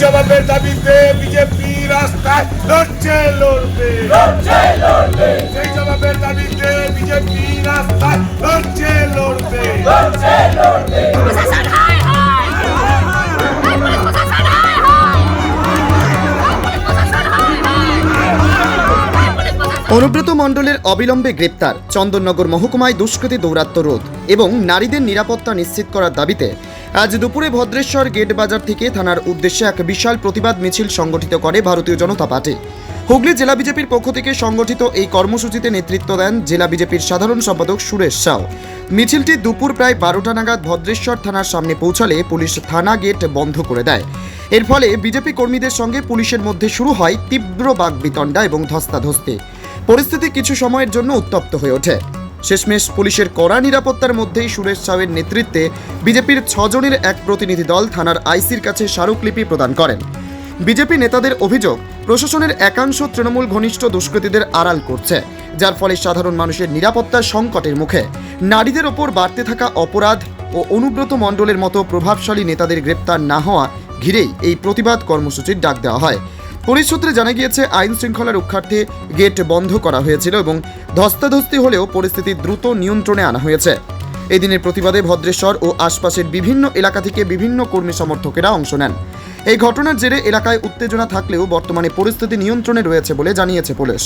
জবাবের দাবিতে বিজেপি রাস্তায় লড়ছে লড়বে। সেই জবাবের দাবিতে বিজেপি রাস্তায় লড়ছে লড়বে। অনুব্রত মণ্ডলের অবিলম্বে গ্রেপ্তার। চন্দননগর মহকুমায় দুষ্কৃতী দৌরাত্ম্য রোধ এবং নারীদের নিরাপত্তা নিশ্চিত করার দাবিতে আজ দুপুরে ভদ্রেশ্বর গেট বাজার থেকে থানার উদ্দেশ্যে এক বিশাল প্রতিবাদ মিছিল সংগঠিত করে ভারতীয় জনতা পার্টি। হুগলি জেলা বিজেপির পক্ষ থেকে সংগঠিত এই কর্মসূচিতে নেতৃত্ব দেন জেলা বিজেপির সাধারণ সম্পাদক সুরেশ সাউ। মিছিলটি দুপুর প্রায় বারোটা নাগাদ ভদ্রেশ্বর থানার সামনে পৌঁছালে পুলিশ থানা গেট বন্ধ করে দেয়। এর ফলে বিজেপি কর্মীদের সঙ্গে পুলিশের মধ্যে শুরু হয় তীব্র বাগবিতণ্ডা এবং ধস্তাধস্তি। পরিস্থিতি কিছু সময়ের জন্য উত্তপ্ত হয়ে ওঠে। শেষমেশ পুলিশের কড়া নিরাপত্তার মধ্যেই সুরেশ সাউয়ের নেতৃত্বে বিজেপির ছজনের এক প্রতিনিধি দল থানার আইসির কাছে স্মারকলিপি প্রদান করেন। বিজেপি নেতাদের অভিযোগ, প্রশাসনের একাংশ তৃণমূল ঘনিষ্ঠ দুষ্কৃতীদের আড়াল করছে, যার ফলে সাধারণ মানুষের নিরাপত্তার সংকটের মুখে। নারীদের ওপর বাড়তে থাকা অপরাধ ও অনুব্রত মণ্ডলের মতো প্রভাবশালী নেতাদের গ্রেপ্তার না হওয়া ঘিরেই এই প্রতিবাদ কর্মসূচির ডাক দেওয়া হয়। পুলিশ সূত্রে জানা গিয়েছে, আইন শৃঙ্খলা রক্ষার্থে গেট বন্ধ করা হয়েছিল এবং ধস্তাধস্তি হলেও পরিস্থিতি দ্রুত নিয়ন্ত্রণে আনা হয়েছে। এই দিনের প্রতিবাদে ভদ্রেশ্বর ও আশপাশের বিভিন্ন এলাকা থেকে বিভিন্ন কর্মী সমর্থকেরা অংশ নেন। এই ঘটনার জেরে এলাকায় উত্তেজনা থাকলেও বর্তমানে পরিস্থিতি নিয়ন্ত্রণে রয়েছে বলে জানিয়েছে পুলিশ।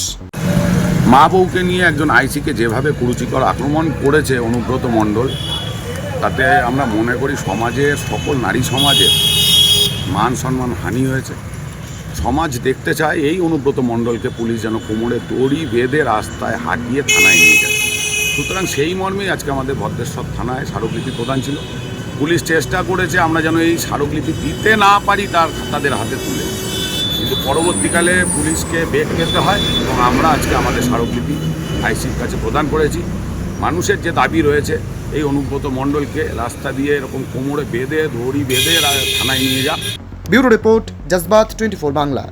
মা বউকে নিয়ে একজন আইসিকে যেভাবে কুরুচিকর আক্রমণ করেছে অনুব্রত মণ্ডল, তাতে আমরা মনে করি সমাজের, সকল নারী সমাজের মান সম্মান হানি হয়েছে। সমাজ দেখতে চায়, এই অনুব্রত মণ্ডলকে পুলিশ যেন কোমরে দড়ি বেঁধে রাস্তায় হাঁটিয়ে থানায় নিয়ে যায়। সুতরাং সেই মর্মেই আজকে আমাদের ভদ্রেশ্বর থানায় স্মারকলিপি প্রদান ছিল। পুলিশ চেষ্টা করেছে আমরা যেন এই স্মারকলিপি দিতে না পারি তার তাদের হাতে তুলে। কিন্তু পরবর্তীকালে পুলিশকে বেগ পেতে হয় এবং আমরা আজকে আমাদের স্মারকলিপি আইসির কাছে প্রদান করেছি। মানুষের যে দাবি রয়েছে, এই অনুব্রত মণ্ডলকে রাস্তা দিয়ে এরকম কোমরে বেঁধে, দড়ি বেঁধে থানায় নিয়ে যা ব্যুরো রিপোর্ট জজবাত টোয়েন্টি বাংলা।